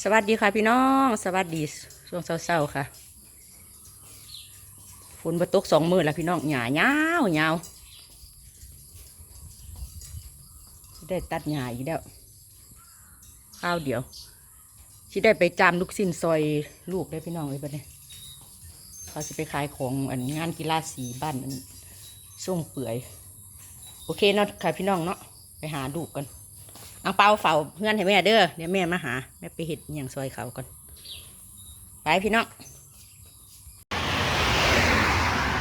สวัสดีค่ะพี่น้อง สวัสดีช่วงเช้าๆค่ะฝนบตกสองมือแล้วพี่น้องหญ้าเงาวเงาได้ตัดหญ้าอีกแล้วข้าวเดียวที่ได้ไปจามลูกสิ้นซอยลูกได้พี่น้องเลยปะเนี่ยเขาจะไปขายของอันงานกีฬาสีบ้านอันส่งเปื่อย โอเคเนาะค่ะพี่น้องเนาะไปหาลูกกัน อังเปาเฝ้าเพื่อนให้แม่เด้อเดี๋ยวแม่มาหาแม่ไปเห็ดอย่างซอยเขาก่อนไปพี่น้อง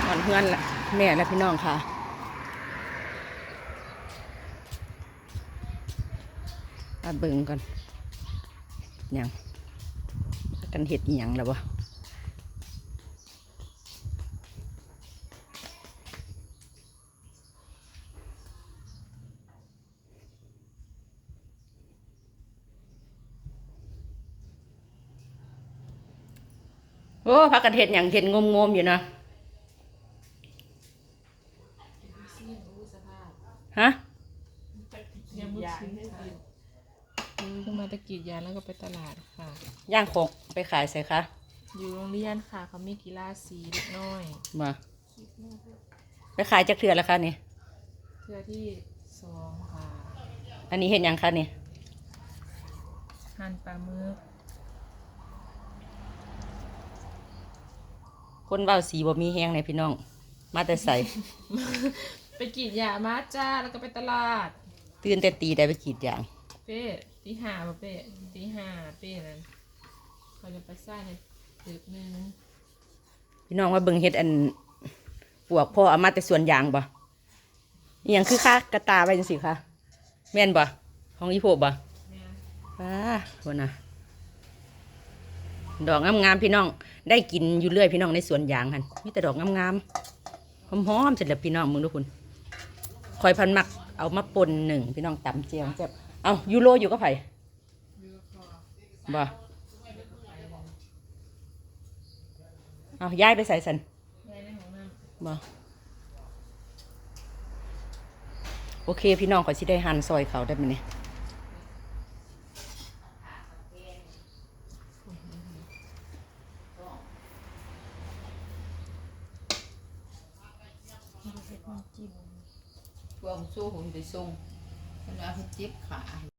ก่อนเพื่อนละแม่และพี่น้องค่ะมาเบิ่งก่อนอย่างกันเห็ดอย่างแล้ววะ โอ้พักกันเห็ดอหย่างเห็ดงมๆอยู่นะฮะยังไม่ซื้อค่ะคือมาตะกรีดยางแล้วก็ไปตลาดค่ะ ย่างของไปขายใส่คะ อยู่โรงเรียนค่ะ เขามีกีฬาสีเล็กน้อย มา ไปขายจากเถื่อแล้วคะนี่เพื่อที่สองค่ะ อันนี้เห็นยังคะนี่หั่นปลาหมึก คนเว้าสีบ่มีแห้งในพี่น้อง มาแต่ใส่ไปกรีดยางมาจ้าแล้วก็ไปตลาด ตื่นแต่ตีได้ไปกรีดยาง เป้ตีห้าป่ะเป้ตีห้าเป้นั้นเขาจะไปสร้างในตึกหนึงพี่น้องว่าเบิ่งเฮ็ดอันปวกพ่อเอามาแต่สวนยางบ่อหยังคือค่ากระตาไว้จังซี่คะแม่นบ่ของอีโพบ่แม่ป้าคนน่ะ ดอกงามๆพี่น้อง ได้กินอยู่เรื่อยพี่น้องในสวนยางหันมีแต่ดอกงามๆหอมๆเสร็จแล้วพี่น้องมึงดูคุณคอยพันมักเอามาปนหนึ่งพี่น้องตำเจียวแซ่บเอายูโรอยู่ก็ไผบ่เอาย้ายไปใส่สันบ่โอเค พี่น้องขอสิได้หันซอยเขาได้ไหมเนี่ยำ จิ้มพวกสู้หุ่นไปส่งฉันว่าเขาเจ็บขา